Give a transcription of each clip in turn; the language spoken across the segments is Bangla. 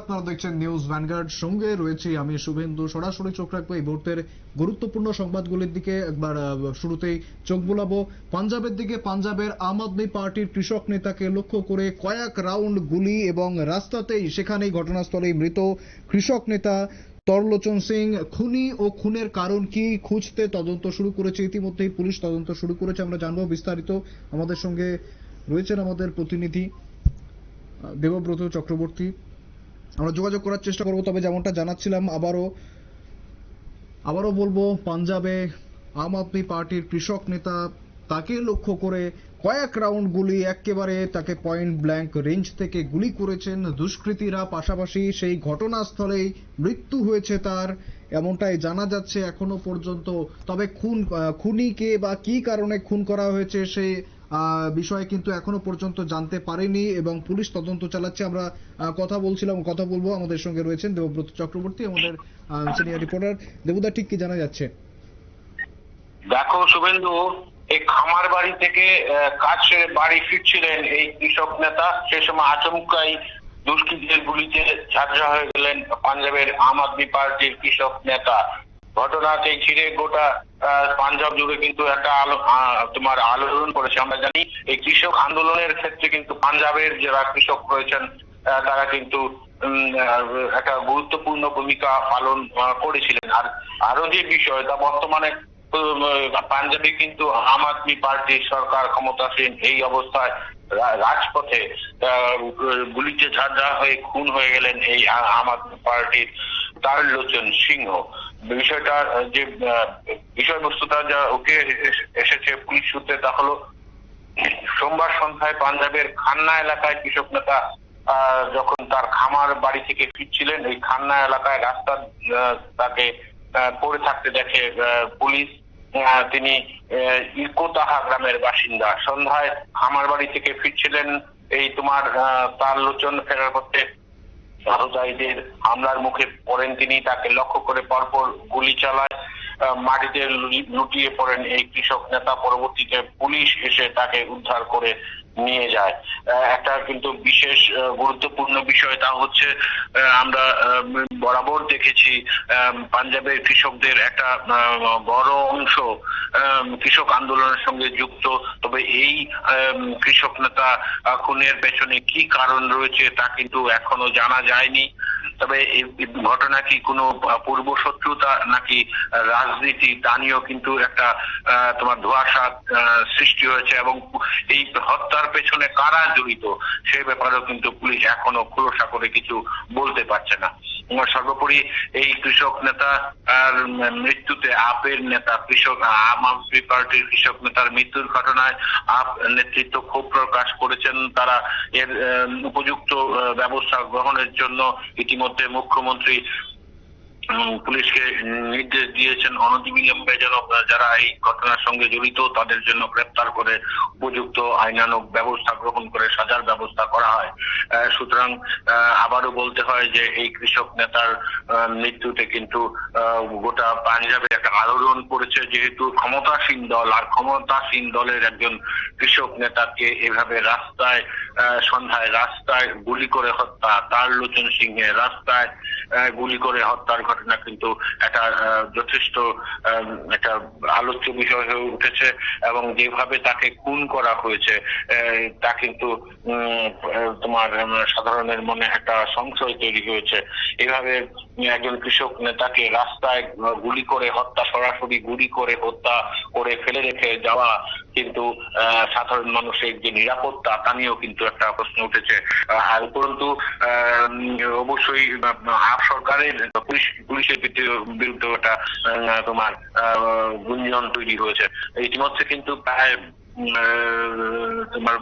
আপনারা দেখছেন নিউজ ভ্যানগার্ড সঙ্গে রয়েছি আমি শুভেন্দু। সরাসরি চোখ রাখব এই মুহূর্তের গুরুত্বপূর্ণ সংবাদগুলির দিকে। একবার শুরুতেই চোখ বোলাবো। পাঞ্জাবের দিকে পাঞ্জাবের আম আদমি পার্টির কৃষক নেতাকে লক্ষ্য করে কয়েক রাউন্ড গুলি এবং রাস্তাতেই সেখানেই ঘটনাস্থলেই মৃত কৃষক নেতা তরলোচন সিং। খুনি ও খুনের কারণ কি খুঁজতে তদন্ত শুরু করেছে ইতিমধ্যেই পুলিশ তদন্ত শুরু করেছে। আমরা জানব বিস্তারিত। আমাদের সঙ্গে রয়েছেন আমাদের প্রতিনিধি দেবব্রত চক্রবর্তী। আমরা যোগাযোগ করার চেষ্টা করব তবে যেমনটা জানাচ্ছিলাম আবারও আবারও বলব পাঞ্জাবে আম আদমি পার্টির কৃষক নেতা তাকে লক্ষ্য করে কয়েক রাউন্ড গুলি একেবারে তাকে পয়েন্ট ব্ল্যাঙ্ক রেঞ্জ থেকে গুলি করেছেন দুষ্কৃতীরা। পাশাপাশি সেই ঘটনাস্থলেই মৃত্যু হয়েছে তার এমনটাই জানা যাচ্ছে এখনও পর্যন্ত। তবে খুন খুনিকে বা কি কারণে খুন করা হয়েছে আহ, বিষয়ে কিন্তু এখনও পর্যন্ত জানতে পারেনি এবং পুলিশ তদন্ত চালাচ্ছে। আমরা কথা বলছিলাম, কথা বলব। আমাদের সঙ্গে রয়েছেন দেবব্রত চক্রবর্তী, আমাদের সিনিয়র রিপোর্টার দেবুদা, ঠিক কি জানা যাচ্ছে? দেখো শুভেন্দু, এই খামার বাড়ি থেকে কাজ বাড়ি ফিরছিলেন এই কৃষক নেতা। সে সময় আচমকাই দুষ্কৃতীদের গুলিতে ঝাঁঝরা হয়ে গেলেন পাঞ্জাবের আম আদমি পার্টির কৃষক নেতা। ঘটনাকে ঘিরে গোটা পাঞ্জাব জুড়ে কিন্তু একটা আলো তোমার আলোড়ন করেছে। আমরা জানি এই কৃষক আন্দোলনের ক্ষেত্রে কিন্তু পাঞ্জাবের যারা কৃষক রয়েছেন তারা কিন্তু একটা গুরুত্বপূর্ণ ভূমিকা পালন করেছিলেন। আর আরও যে বিষয়, তা বর্তমানে পাঞ্জাবে কিন্তু আম আদমি পার্টির সরকার ক্ষমতাসীন এই অবস্থায় রাজপথে গুলিতে ঝাঁঝরা হয়ে, খুন হয়ে গেলেন এই আম আদমি পার্টির তারলোচন সিংহ। বিষয়টা যে বিষয়বস্তুটা যা ওকে এস- এসেছে পুলিশ সূত্রে তা হলো, সোমবার সন্ধ্যায় পাঞ্জাবের খান্না এলাকায় কৃষক নেতা যখন তার খামার বাড়ি থেকে ফিরছিলেন এই খান্না এলাকায় রাস্তা তাকে পড়ে থাকতে দেখে পুলিশ তিনি ইকোতাহা গ্রামের বাসিন্দা। সন্ধ্যায় খামার বাড়ি থেকে ফিরছিলেন, এই তোমার তার লোচন ফেরার পথে ভারতাইদের হামলার মুখে পড়েন তিনি। তাকে লক্ষ্য করে পরপর গুলি চালায় মাটিতে লুটিয়ে পড়েন এই কৃষক নেতা। পরবর্তীতে পুলিশ এসে তাকে উদ্ধার করে নিয়ে যায়। একটা কিন্তু বিশেষ গুরুত্বপূর্ণ বিষয় তা হচ্ছে আমরা বরাবর দেখেছি পাঞ্জাবের কৃষকদের একটা বড় অংশ কৃষক আন্দোলনের সঙ্গে যুক্ত। তবে এই কৃষক নেতা খুনের পেছনে কি কারণ রয়েছে তা কিন্তু এখনও জানা যায়নি। তবে এই ঘটনা কি কোনো পূর্ব শত্রুতা নাকি রাজনীতি তা নিয়েও কিন্তু একটা তোমার ধোয়াশা সৃষ্টি হয়েছে এবং এই হত্যার পেছনে কারা জড়িত সে ব্যাপারেও কিন্তু পুলিশ এখনও খোলসা করে কিছু বলতে পারছে না। সর্বোপরি এই কৃষক নেতা আর মৃত্যুতে আপের নেতা, কৃষক, আম আদমি পার্টির কৃষক নেতার মৃত্যুর ঘটনায় আপ নেতৃত্ব ক্ষোভ প্রকাশ করেছেন। তারা এর উপযুক্ত ব্যবস্থা গ্রহণের জন্য ইতিমধ্যে মুখ্যমন্ত্রী পুলিশকে নির্দেশ দিয়েছেন অনতিবিলম্বে যেন যারা এই ঘটনার সঙ্গে জড়িত, তাদের জন্য গ্রেপ্তার করে উপযুক্ত আইনানুগ ব্যবস্থা গ্রহণ করে সাজার ব্যবস্থা করা হয়। সুতরাং আবারও বলতে হয় যে এই কৃষক নেতার মৃত্যুতে কিন্তু গোটা পাঞ্জাবে একটা আলোড়ন পড়েছে। যেহেতু ক্ষমতাসীন দল, আর ক্ষমতাসীন দলের একজন কৃষক নেতাকে এভাবে রাস্তায় সন্ধ্যায় রাস্তায় গুলি করে হত্যা, তার লোচন সিংহে রাস্তায় গুলি করে হত্যার ঘটনা কিন্তু একটা যথেষ্ট একটা আলোচ্য বিষয় হয়ে উঠেছে এবং যেভাবে তাকে খুন করা হয়েছে তা কিন্তু তোমার সাধারণের মনে একটা সংশয় তৈরি হয়েছে। এভাবে একজন কৃষক নেতাকে রাস্তায় গুলি করে হত্যা, সরাসরি গুলি করে হত্যা করে ফেলে রেখে যাওয়া কিন্তু সাধারণ মানুষের যে নিরাপত্তা, তা নিয়েও কিন্তু একটা প্রশ্ন উঠেছে। আর উপরন্তু অবশ্যই আপ সরকারের পুলিশ, পুলিশের বিরুদ্ধে- একটা তোমার গুঞ্জন তৈরি হয়েছে। ইতিমধ্যে কিন্তু প্রায় তোমার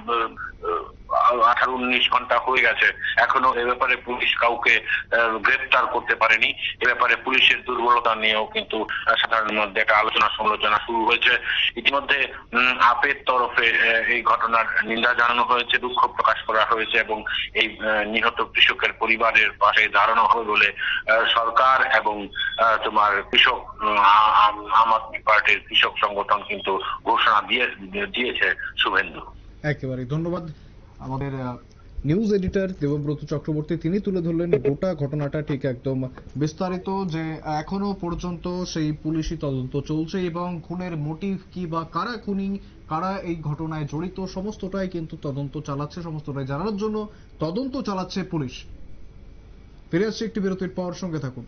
আঠারো, উনিশ ঘণ্টা হয়ে গেছে। এখনও এ ব্যাপারে পুলিশ কাউকে গ্রেপ্তার করতে পারেনি। এ ব্যাপারে পুলিশের দুর্বলতা নিয়েও কিন্তু সাধারণের মধ্যে একটা আলোচনা সমালোচনা শুরু হয়েছে। ইতিমধ্যে আপের তরফে এই ঘটনার নিন্দা জানানো হয়েছে, দুঃখ প্রকাশ করা হয়েছে এবং এই নিহত কৃষকের পরিবারের পাশে দাঁড়ানো হবে বলে সরকার এবং তোমার কৃষক আম আদমি পার্টির কৃষক সংগঠন কিন্তু ঘোষণা দিয়ে, দিয়েছে শুভেন্দু। একেবারে ধন্যবাদ। আমাদের নিউজ এডিটর দেবব্রত চক্রবর্তী, তিনি তুলে ধরলেন গোটা ঘটনাটা ঠিক একদম বিস্তারিত যে এখনও পর্যন্ত সেই পুলিশি তদন্ত চলছে এবং খুনের মোটিভ কি বা কারা খুনি, কারা এই ঘটনায় জড়িত, সমস্তটাই কিন্তু তদন্ত চালাচ্ছে, সমস্তটাই জানার জন্য তদন্ত চালাচ্ছে পুলিশ। ফিরে আসছে একটি বিরতির পর, সঙ্গে থাকুন।